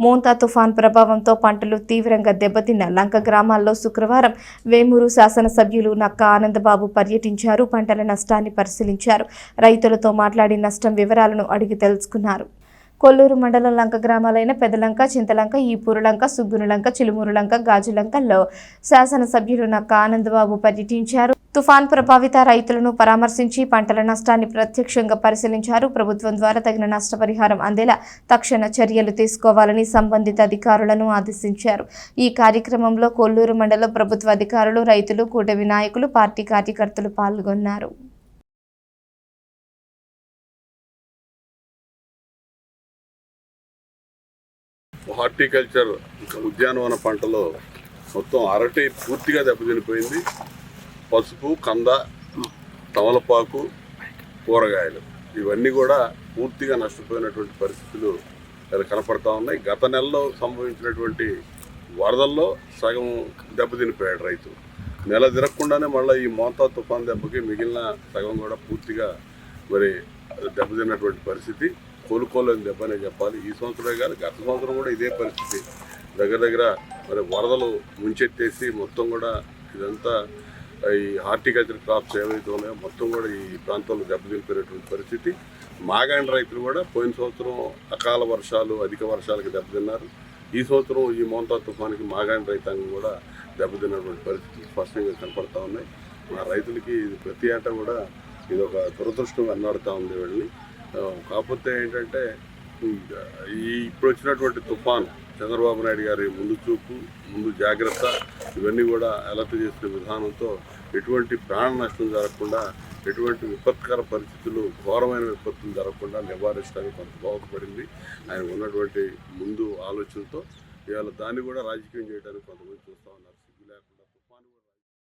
మోంతా తుఫాన్ ప్రభావంతో పంటలు తీవ్రంగా దెబ్బతిన్న లంక గ్రామాల్లో శుక్రవారం వేమూరు శాసనసభ్యులు నక్క ఆనందబాబు పర్యటించారు. పంటల నష్టాన్ని పరిశీలించారు. రైతులతో మాట్లాడి నష్టం వివరాలను అడిగి తెలుసుకున్నారు. కొల్లూరు మండలం లంక గ్రామాలైన పెదలంక చింతలంక ఈపూరులంక సుగ్గునులంక చిలుమూరులంక గాజులంకల్లో శాసనసభ్యులు నక్క ఆనందబాబు పర్యటించారు. తుఫాన్ ప్రభావిత రైతులను పరామర్శించి పంటల నష్టాన్ని ప్రత్యక్షంగా పరిశీలించారు. ప్రభుత్వం ద్వారా తగిన నష్టపరిహారం అందేలా తక్షణ చర్యలు తీసుకోవాలని సంబంధిత అధికారులను ఆదేశించారు. ఈ కార్యక్రమంలో కొల్లూరు మండల ప్రభుత్వ అధికారులు రైతులు కూటమి నాయకులు పార్టీ కార్యకర్తలు పాల్గొన్నారు. హార్టికల్చర్ ఉద్యానవన పంటలో మొత్తం అరటి పూర్తిగా దెబ్బతినిపోయింది. పసుపు కంద తమలపాకు కూరగాయలు ఇవన్నీ కూడా పూర్తిగా నష్టపోయినటువంటి పరిస్థితులు కనపడతా ఉన్నాయి. గత నెలలో సంభవించినటువంటి వరదల్లో సగం దెబ్బతినిపోయాడు రైతు. నెల తిరగకుండానే మళ్ళీ ఈ మోతా తుఫాన్ దెబ్బకి మిగిలిన సగం కూడా పూర్తిగా మరి దెబ్బతిన్నటువంటి పరిస్థితి. కోలుకోలేని దెబ్బనే చెప్పాలి. ఈ సంవత్సరమే కానీ గత సంవత్సరం కూడా ఇదే పరిస్థితి. దగ్గర దగ్గర మరి వరదలు ముంచెత్తేసి మొత్తం కూడా ఇదంతా ఈ హార్టికల్చర్ క్రాప్స్ ఏవైతే ఉన్నాయో మొత్తం కూడా ఈ ప్రాంతంలో దెబ్బతినిపోయినటువంటి పరిస్థితి. మాగాండ్ రైతులు కూడా పోయిన సంవత్సరం అకాల వర్షాలు అధిక వర్షాలకి దెబ్బతిన్నారు. ఈ సంవత్సరం ఈ మోంతా తుఫానికి మాగాండ్ రైతాంగం కూడా దెబ్బతిన్నటువంటి పరిస్థితులు స్పష్టంగా కనపడతా ఉన్నాయి. మా రైతులకి ప్రతి ఏటా కూడా ఇది ఒక దురదృష్టం వెన్నాడుతూ ఉంది వీళ్ళని. కాకపోతే ఏంటంటే ఈ ఇప్పుడు వచ్చినటువంటి తుఫాను చంద్రబాబు నాయుడు గారి ముందు చూపు ముందు జాగ్రత్త ఇవన్నీ కూడా అలర్ట్ చేసిన విధానంతో ఎటువంటి ప్రాణ నష్టం జరగకుండా ఎటువంటి విపత్కర పరిస్థితులు ఘోరమైన విపత్తులు జరగకుండా నివారించడానికి కొంత బాగుపడింది ఆయన ఉన్నటువంటి ముందు ఆలోచనతో ఇవాళ దాన్ని కూడా రాజకీయం చేయడానికి కొంతమంది చూస్తూ ఉన్నారు. సిగ్గు లేకుండా